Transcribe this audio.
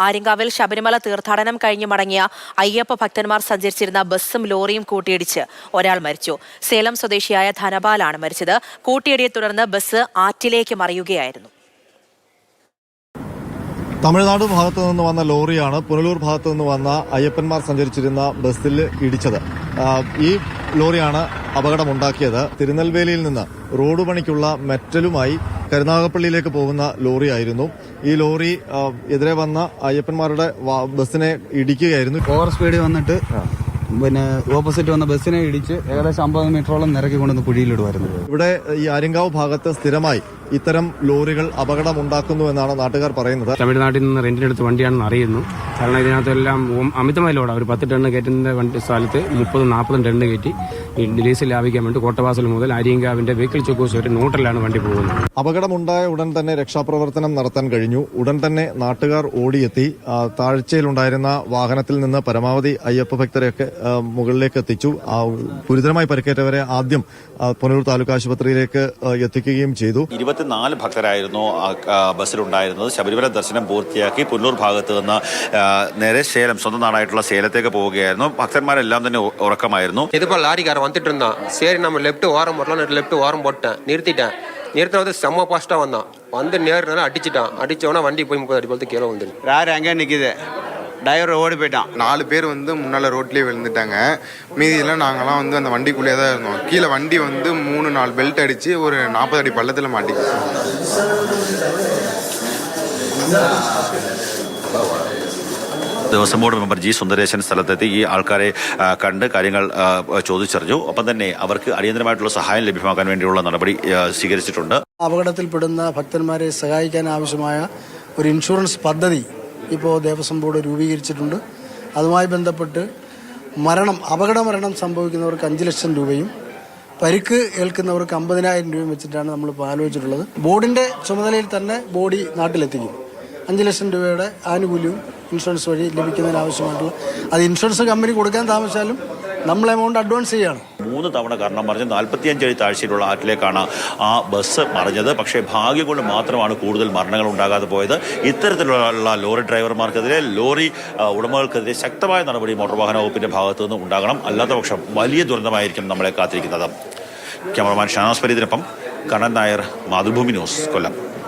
ആര്യങ്കാവിൽ ശബരിമല തീർത്ഥാടനം കഴിഞ്ഞ് മടങ്ങിയ അയ്യപ്പ ഭക്തന്മാർ സഞ്ചരിച്ചിരുന്ന ബസ്സും ലോറിയും കൂട്ടിയിടിച്ച് ഒരാൾ മരിച്ചു. സേലം സ്വദേശിയായ ധനപാലാണ് മരിച്ചത്. കൂട്ടിയിടിയെ തുടർന്ന് ബസ് ആറ്റിലേക്ക് മറിയുകയായിരുന്നു. തമിഴ്നാട് ഭാഗത്തു നിന്ന് വന്ന ലോറിയാണ് പുനലൂർ ഭാഗത്തു നിന്ന് വന്ന അയ്യപ്പന്മാർ സഞ്ചരിച്ചിരുന്ന ബസ്സിൽ ഇടിച്ചത്. ഈ ലോറിയാണ് അപകടമുണ്ടാക്കിയത്. തിരുനെൽവേലിയിൽ നിന്ന് റോഡ് പണിക്കുള്ള മെറ്റലുമായി കരുനാഗപ്പള്ളിയിലേക്ക് പോകുന്ന ലോറി ആയിരുന്നു. ഈ ലോറി എതിരെ വന്ന അയ്യപ്പന്മാരുടെ ബസ്സിനെ ഇടിക്കുകയായിരുന്നു. ഓവർ സ്പീഡിൽ വന്നിട്ട് പിന്നെ ഓപ്പോസിറ്റ് വന്ന ബസ്സിനെ ഇടിച്ച് ഏകദേശം അമ്പത് മീറ്ററോളം നിരക്കി കൊണ്ടുവന്ന് കുഴിയിലിടുമായിരുന്നു ഇവിടെ ഈ ആര്യങ്കാവ് ഭാഗത്ത് സ്ഥിരമായി ഇത്തരം ലോറികൾ അപകടമുണ്ടാക്കുന്നു എന്നാണ് നാട്ടുകാർ പറയുന്നത്. തമിഴ്നാട്ടിൽ നിന്ന് റെന്റിനെടുത്ത് വണ്ടിയാണെന്ന് അറിയുന്നു. കാരണം ഇതിനകത്തെല്ലാം അമിതമായ ലോഡാണ് ഒരു പത്ത് ടണ്ണ് കയറ്റുന്ന വണ്ടി സ്ഥലത്ത് മുപ്പതും നാൽപ്പതും ടണ്ണ് കയറ്റി ഈ ഡീസൽ ലാഭിക്കാൻ വേണ്ടി കോട്ടവാസൽ മുതൽ ആര്യങ്കാവിന്റെ വെഹിക്കിൾ ചെക്കോസ് വരെ നോട്ടിലാണ് വണ്ടി പോകുന്നത്. അപകടമുണ്ടായ ഉടൻ തന്നെ രക്ഷാപ്രവർത്തനം നടത്താൻ കഴിഞ്ഞു. ഉടൻ തന്നെ നാട്ടുകാർ ഓടിയെത്തി. ആ, താഴ്ചയിലുണ്ടായിരുന്ന വാഹനത്തിൽ നിന്ന് പരമാവധി അയ്യപ്പ ഭക്തരെയൊക്കെ മുകളിലേക്ക് എത്തിച്ചു. ഗുരുതരമായി പരിക്കേറ്റവരെ ആദ്യം പുനലൂർ താലൂക്ക് ആശുപത്രിയിലേക്ക് എത്തിക്കുകയും ചെയ്തു. ഇരുപത്തിനാല് ഭക്തരായിരുന്നു ആ, ആ, ബസ്സിലുണ്ടായിരുന്നത് ശബരിമല ദർശനം പൂർത്തിയാക്കി പുല്ലൂർ ഭാഗത്ത് നിന്ന് ആ, നേരെ സേലം സ്വന്തം നാടായിട്ടുള്ള സേലത്തേക്ക് പോവുകയായിരുന്നു ഭക്തന്മാരെല്ലാം തന്നെ ഉ- ഉറക്കമായിരുന്നു இதுபோல் லாரிக்காரன் வந்துட்டு இருந்தான் சரி நம்ம லெஃப்ட் ஓரம் போடலாம் லெஃப்ட் ஓரம் போட்டேன் நிறுத்திட்டேன் நிறுத்தின வந்து செம்ம ஃபாஸ்ட்டாக வந்தான் வந்து நேர்னால அடிச்சிட்டான் அடிச்சவனா வண்டி போய் முப்பது அடி போலத்து கீழே வந்துடும் யார் அங்கே நிற்கிது டிரைவர் ஓடி போயிட்டான் நாலு பேர் வந்து முன்னால் ரோட்லேயே விழுந்துட்டாங்க மீதியெல்லாம் நாங்களாம் வந்து அந்த வண்டிக்குள்ளேயே தான் இருந்தோம் கீழே வண்டி வந்து மூணு நாலு பெல்ட் அடித்து ஒரு நாற்பது அடி பள்ளத்தில் மாட்டிக்கிச்சு Devaswom board member G Sundaresan സ്ഥലത്തെത്തി ഈ ആൾക്കാരെ ആ, കണ്ട് കാര്യങ്ങൾ ആ, ചോദിച്ചറിഞ്ഞു ഒപ്പം തന്നെ അവർക്ക് അടിയന്തരമായിട്ടുള്ള സഹായം ലഭ്യമാക്കാൻ വേണ്ടിയുള്ള നടപടി ആ, സ്വീകരിച്ചിട്ടുണ്ട് അപകടത്തിൽപ്പെടുന്ന ഭക്തന്മാരെ സഹായിക്കാൻ ആവശ്യമായ ഒരു ഇൻഷുറൻസ് പദ്ധതി ഇപ്പോൾ ദേവസ്വം ബോർഡ് രൂപീകരിച്ചിട്ടുണ്ട്. അതുമായി ബന്ധപ്പെട്ട് മരണം അപകട മരണം സംഭവിക്കുന്നവർക്ക് അഞ്ച് ലക്ഷം രൂപയും പരിക്ക് ഏൽക്കുന്നവർക്ക് അമ്പതിനായിരം രൂപയും വെച്ചിട്ടാണ് നമ്മളിപ്പോൾ ആലോചിച്ചിട്ടുള്ളത്. ബോർഡിന്റെ ചുമതലയിൽ തന്നെ ബോഡി നാട്ടിലെത്തിക്കും അഞ്ച് ലക്ഷം രൂപയുടെ ആനുകൂല്യവും ഇൻഷുറൻസ് വഴി ലഭിക്കുന്നതിന് ആവശ്യമായിട്ടുള്ള അത് ഇൻഷുറൻസ് കമ്പനി കൊടുക്കാൻ താമസിച്ചാലും നമ്മൾ എമൗണ്ട് അഡ്വാൻസ് ചെയ്യാണ്. മൂന്ന് തവണ കാരണം മറിഞ്ഞ് നാൽപ്പത്തി അഞ്ചടി താഴ്ചയിലുള്ള ആറ്റിലേക്കാണ് ആ ബസ് മറിഞ്ഞത്. പക്ഷേ ഭാഗ്യം കൊണ്ട് മാത്രമാണ് കൂടുതൽ മരണങ്ങൾ ഉണ്ടാകാതെ പോയത്. ഇത്തരത്തിലുള്ള ലോറി ഡ്രൈവർമാർക്കെതിരെ ലോറി ഉടമകൾക്കെതിരെ ശക്തമായ നടപടി മോട്ടോർ വാഹന വകുപ്പിന്റെ ഭാഗത്തു നിന്ന് ഉണ്ടാകണം അല്ലാത്തപക്ഷം വലിയ ദുരന്തമായിരിക്കും നമ്മളെ കാത്തിരിക്കുന്നത്. ക്യാമറമാൻ ഷാനാസ് ഫരീദിനൊപ്പം കണ്ണൻ നായർ മാതൃഭൂമി ന്യൂസ് കൊല്ലം.